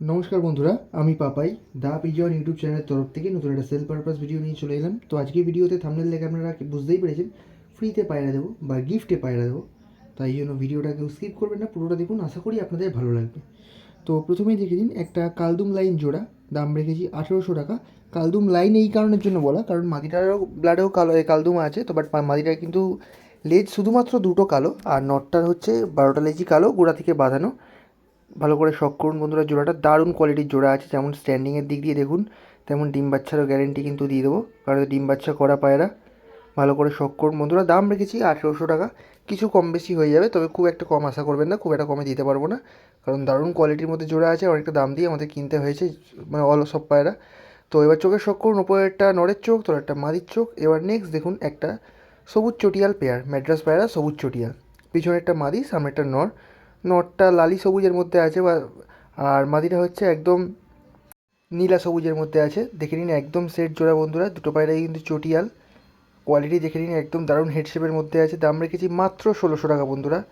নমস্কার বন্ধুরা, আমি পাপাই, দা পিজন ইউটিউব চ্যানেলের তরফ থেকে নতুন একটা সেল পারপাস ভিডিও নিয়ে চলে এলাম। তো আজকে ভিডিওতে থামনেল দেখে আপনারা বুঝতেই পেরেছেন ফ্রিতে পায়রা দেবো বা গিফটে পায়রা দেবো। তাই জন্য ভিডিওটা কেউ স্কিপ করবেন না, পুরোটা দেখুন, আশা করি আপনাদের ভালো লাগবে। তো প্রথমেই দেখে দিন একটা কালদুম লাইন জোড়া, দাম রেখেছি আঠেরোশো টাকা। কালদুম লাইন এই কারণের জন্য বলা, কারণ মাদিটারও ব্লাডেও কালো কালদুম আছে, তো বাট মাদিটার কিন্তু লেজ শুধুমাত্র দুটো কালো, আর নটটার হচ্ছে বারোটা লেজই কালো, গোড়া থেকে বাঁধানো। ভালো করে শখ করুন বন্ধুরা। জোড়াটা দারুণ কোয়ালিটির জোড়া আছে। যেমন স্ট্যান্ডিংয়ের দিক দিয়ে দেখুন, তেমন ডিম বাচ্চারও গ্যারেন্টি কিন্তু দিয়ে দেবো। কারণ ডিম বাচ্চা করা পায়রা, ভালো করে শখ করুন। বন্ধুরা, দাম রেখেছি আঠেরোশো টাকা। কিছু কম বেশি হয়ে যাবে, তবে খুব একটা কম আশা করবেন না, খুব একটা কমে দিতে পারব না। কারণ দারুণ কোয়ালিটির মধ্যে জোড়া আছে, অনেকটা দাম দিয়ে আমাদের কিনতে হয়েছে মানে অল সব পায়রা। তো এবার চোখের শখ করুন ওপরেরটা নরের চোখ একটা মাদির চোখ। এবার নেক্সট দেখুন একটা সবুজ চটিয়াল পেয়ার ম্যাড্রাস পায়রা সবুজ চটিয়াল। পিছনে পিছনেরটা মাদি, সামনেরটা নর। নটটা লালি সবুজের মধ্যে আছে বা, আর মাদিটা হচ্ছে একদম নীলা সবুজের মধ্যে আছে। দেখে নিন, একদম সেট জোড়া বন্ধুরা। দুটো পায়রাই কিন্তু চটিয়াল। কোয়ালিটি দেখে নিন, একদম দারুণ হেডশেপের মধ্যে আছে। দাম রেখেছি মাত্র ষোলোশো টাকা বন্ধুরা।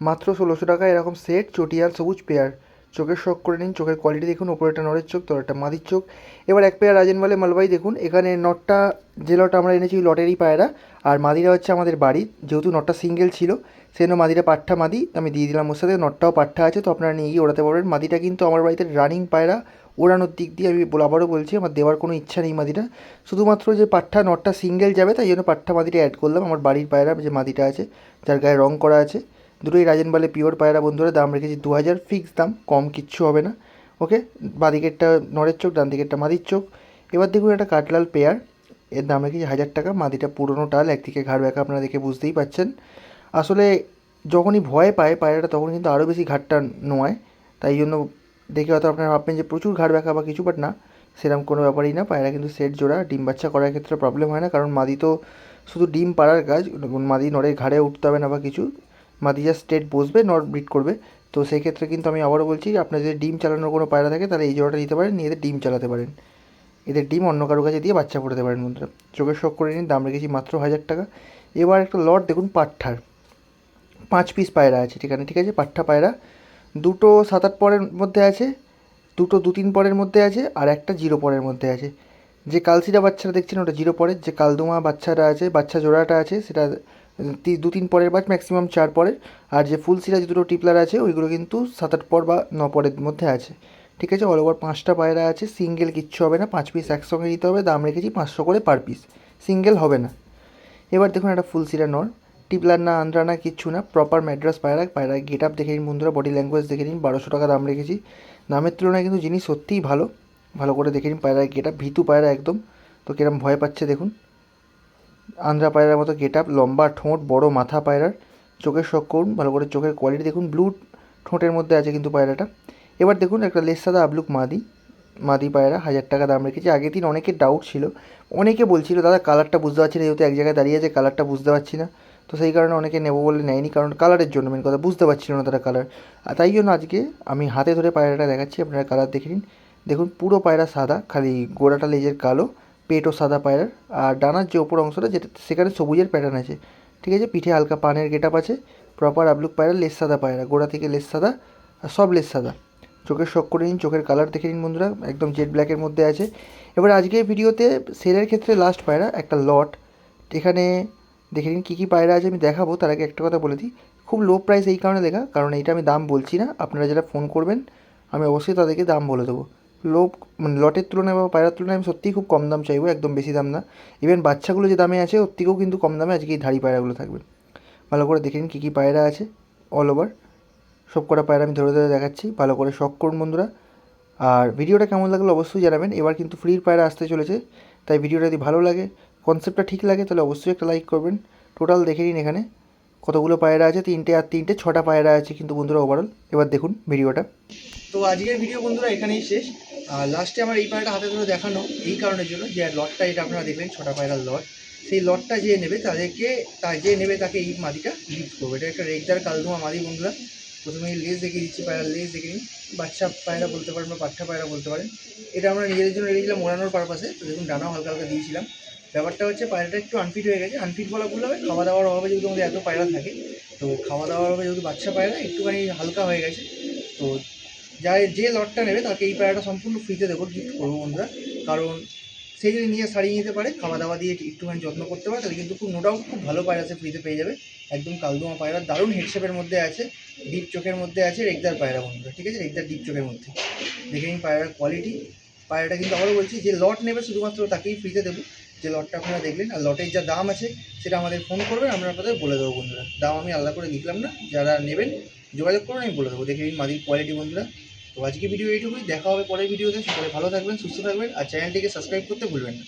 মাত্র ষোলোশো টাকা, এরকম সেট চটিয়াল সবুজ পেয়ার চোখের শখ করে নিন, চোখের কোয়ালিটি দেখুন, ওপরে একটা নরের চোখ, তোর একটা মাদির চোখ। এবার এক পেয়ার রাজেনওয়ালে মালবাই দেখুন, এখানে নটটা, যে লটটা আমরা এনেছি লটেরই পায়রা, আর মাদিরা হচ্ছে আমাদের বাড়ির যেহেতু নটটা সিঙ্গেল ছিল, সেজন্য মাদিটা পাঠা মাদি, আমি দিয়ে দিলাম ওর সাথে, নটটাও পাঠা আছে, তো আপনারা নিয়ে গিয়ে ওড়াতে পারবেন। মাদিটা কিন্তু আমার বাড়িতে রানিং পায়রা, ওড়ানোর দিক দিয়ে আমি আবারও বলছি, আমার দেওয়ার কোনো ইচ্ছা নেই মাদিটা। শুধুমাত্র যে পাঠা নটটা সিঙ্গেল যাবে, তাই জন্য পাঠা মাদিটা অ্যাড করলাম, আমার বাড়ির পায়রা যে মাদিটা আছে, যার গায়ে রং করা আছে। দুটোই রাজেন বলে পিওর পায়রা বন্ধুরা, দাম রেখেছি দু হাজার ফিক্স দাম, কম কিচ্ছু হবে না ওকে বাদিকেরটা নরের চোখ ডান দিকেরটা মাদির চোখ। এবার দেখুন একটা কাটলাল পেয়ার এর দাম রেখেছি হাজার টাকা, মাদিটা পুরোনো টাল, একদিকে ঘাড় ব্যাকা আপনারা দেখে বুঝতেই পাচ্ছেন। আসলে যখনই ভয় পায় পায়রাটা, তখন কিন্তু আরও বেশি ঘাটটা নোয়ায়। তাই জন্য দেখে হয়তো আপনারা ভাববেন যে প্রচুর ঘাড় ব্যাকা বা কিছু বাট না সেরকম কোনো ব্যাপারই না। পায়রা কিন্তু সেট জোড়া, ডিম বাচ্চা করার ক্ষেত্রে প্রবলেম হয় না, কারণ মাদি তো শুধু ডিম পাড়ার কাজ, মাদি নড়ের ঘাড়ে উঠতে হবে না বা কিছু মাদি যা স্টেট বসবে নট ব্রিড করবে। তো সেই ক্ষেত্রে কিন্তু আমি আবারও বলছি, আপনার যদি ডিম চালানোর কোনো পায়রা থাকে, তাহলে এই জোড়াটা নিতে পারেন, নিয়ে এদের ডিম চালাতে পারেন। এদের ডিম অন্য কারও কাছে দিয়ে বাচ্চা ফোটাতে পারেন বন্ধুরা। চোখের শখ করে নিন, দাম রেখেছি মাত্র হাজার টাকা। এবার একটা লট দেখুন পাট্ঠার পাঁচ পিস পায়রা আছে ঠিকানা ঠিক আছে, পাট্টা পায়রা। দুটো সাত আট পরের মধ্যে আছে, দুটো দু তিন পরের মধ্যে আছে, আর একটা জিরো পরের মধ্যে আছে। যে কালসিরা বাচ্চারা দেখছেন, ওটা জিরো পরের। যে কালদুমা বাচ্চারা আছে, বাচ্চা জোড়াটা আছে, সেটা দু তিন পরের বাচ ম্যাক্সিমাম চার পরের আর যে ফুল সিরা যে দুটো টিপলার আছে, ওইগুলো কিন্তু সাত আট পর বা ন পরের মধ্যে আছে। ঠিক আছে? অল ওভার পাঁচটা পায়রা আছে সিঙ্গেল কিচ্ছু হবে না, পাঁচ পিস একসঙ্গে নিতে হবে, দাম রেখেছি পাঁচশো করে পার পিস সিঙ্গেল হবে না। এবার দেখুন একটা ফুল সিরা নর টিপলার না আন্দ্রা না, কিচ্ছু না প্রপার ম্যাড্রাস পায়রা পায়রা গেট আপ দেখে নিন বন্ধুরা বডি ল্যাঙ্গুয়েজ দেখে নিন, বারোশো টাকা দাম রেখেছি। দামের তুলনায় কিন্তু জিনিস সত্যিই ভালো। ভালো করে দেখে নিন পায়রা গেট আপ ভীতু পায়রা একদম। তো কিরম ভয় পাচ্ছে দেখুন। আন্দ্রা পায়রার মতো গেট আপ লম্বা ঠোঁট, বড় মাথা পায়রার, চোখের শখ করুন, ভালো করে চোখের কোয়ালিটি দেখুন ব্লু ঠোঁটের মধ্যে আছে কিন্তু পায়রাটা। এবার দেখুন একটা লেস সাদা আবলুক মাদি মাদি পায়রা, হাজার টাকা দাম রেখেছি। আগের দিন অনেকের ডাউট ছিল। অনেকে বলছিল, দাদা কালারটা বুঝতে পারছি না, যেহেতু এক জায়গায় দাঁড়িয়ে আছে কালারটা বুঝতে পারছি না। তো সেই কারণে অনেকে নেব বলে নেয়নি, কারণ কালারের জন্য মেন কথা, বুঝতে পারছিল না তারা কালার আর তাই জন্য আজকে আমি হাতে ধরে পায়রাটা দেখাচ্ছি, আপনারা কালার দেখে নিন। দেখুন, পুরো পায়রা সাদা, খালি গোড়াটা লেজের কালো। পেটও সাদা পায়রার আর ডানার যে ওপর অংশটা যেটা, সেখানে সবুজের প্যাটার্ন আছে। ঠিক আছে? পিঠে হালকা পানের গেট আছে প্রপার আবলুক পায়রা লেস সাদা পায়রা গোড়া থেকে লেস সাদা, আর সব লেস সাদা। চোখের শখ করে নিন, চোখের কালার দেখে নিন বন্ধুরা, একদম জেড ব্ল্যাকের মধ্যে আছে। এবার আজকের ভিডিওতে সেলের ক্ষেত্রে লাস্ট পায়রা, একটা লট এখানে দেখে নিন কী কী পায়রা আছে, আমি দেখাবো, তার আগে একটা কথা বলে দিই। খুব লো প্রাইস এই কারণে লেখা, কারণ এইটা আমি দাম বলছি না, আপনারা যারা ফোন করবেন, আমি অবশ্যই তাদেরকে দাম বলে দেবো। লো মানে লটের তুলনায় বা পায়রার তুলনায় আমি সত্যিই খুব কম দাম চাইব, একদম বেশি দাম না। ইভেন বাচ্চাগুলো যে দামে আছে, ওর থেকেও কিন্তু কম দামে আজকে এই ধাড়ি পায়রাগুলো থাকবে। ভালো করে দেখে নিন কী কী পায়রা আছে অল ওভার সব কটা পায়রা আমি ধরে ধরে দেখাচ্ছি, ভালো করে শখ করুন বন্ধুরা। আর ভিডিওটা কেমন লাগল অবশ্যই জানাবেন। এবার কিন্তু ফ্রির পায়রা আসতে চলেছে, তাই ভিডিওটা যদি ভালো লাগে কনসেপ্টটা ঠিক লাগে, তাহলে অবশ্যই একটা লাইক করবেন। টোটাল দেখে নিন এখানে, কতগুলো পায়রা আছে, তিনটে আর তিনটে, ছটা পায়রা আছে কিন্তু বন্ধুরা ওভারঅল এবার দেখুন ভিডিওটা। তো আজকের ভিডিও বন্ধুরা এখানেই শেষ। আর লাস্টে আমার এই পায়রাটা হাতে ধরে দেখানো এই কারণের জন্য যে লটটা এটা আপনারা দেখবেন ছটা পায়রার লট, সেই লটটা যে নেবে তাদেরকে, তা যে নেবে তাকে এই মাদিটা লিফট করবে। এটা একটা রেগদার কালধুমা মাদি বন্ধুরা। প্রথমে লেজ দেখিয়ে দিচ্ছি, পায়রার লেজ দেখে নিন বাচ্চা পায়রা বলতে পারেন বা পাঠা পায়রা বলতে পারেন। এটা আমরা নিজেদের জন্য রেখেছিলাম মোড়ানোর পারপাসে তো দেখুন, ডানাও হালকা হালকা দিয়েছিলাম। ব্যাপারটা হচ্ছে পায়রাটা একটু আনফিট হয়ে গেছে। আনফিট বলা ভুল হবে খাওয়া দাওয়ার অভাবে যেহেতু আমাদের এত পায়রা থাকে, তো খাওয়া দাওয়ার অভাবে যেহেতু বাচ্চা পায়রা, একটুখানি হালকা হয়ে গেছে। তো যার যে লটটা নেবে তাকে এই পায়রাটা সম্পূর্ণ ফ্রিতে দেবো গিফট করব বন্ধুরা। কারণ সে যদি নিয়ে সারিয়ে নিতে পারে খাওয়া দাওয়া দিয়ে একটুখানি যত্ন করতে পারে, তাহলে কিন্তু খুব নো ডাউট খুব ভালো পায়রা সে ফ্রিতে পেয়ে যাবে। একদম কালদোমা পায়রা। দারুণ হেডশেপের মধ্যে আছে ডিপ চোখের মধ্যে আছে রেগদার পায়রা বন্ধুরা, ঠিক আছে? রেগদার ডিপ চোখের মধ্যে। দেখে নিন পায়রার কোয়ালিটি পায়রাটা কিন্তু আবারও বলছি, যে লট নেবে শুধুমাত্র তাকেই ফ্রিতে দেবো। যে লটটা আপনারা দেখলেন, আর লটের যা দাম আছে, সেটা আমাদের ফোন করবেন, আমরা আপনাদের বলে দেবো বন্ধুরা। দাম আমি আলাদা করে লিখলাম না, যারা নেবেন যোগাযোগ করুন আমি বলে দেবো। দেখে নিন মাদির কোয়ালিটি বন্ধুরা। তো আজকে ভিডিও এইটুকুই। দেখা হবে পরের ভিডিওতে সকলে ভালো থাকবেন, সুস্থ থাকবেন। আর চ্যানেলটিকে সাবস্ক্রাইব করতে ভুলবেন না।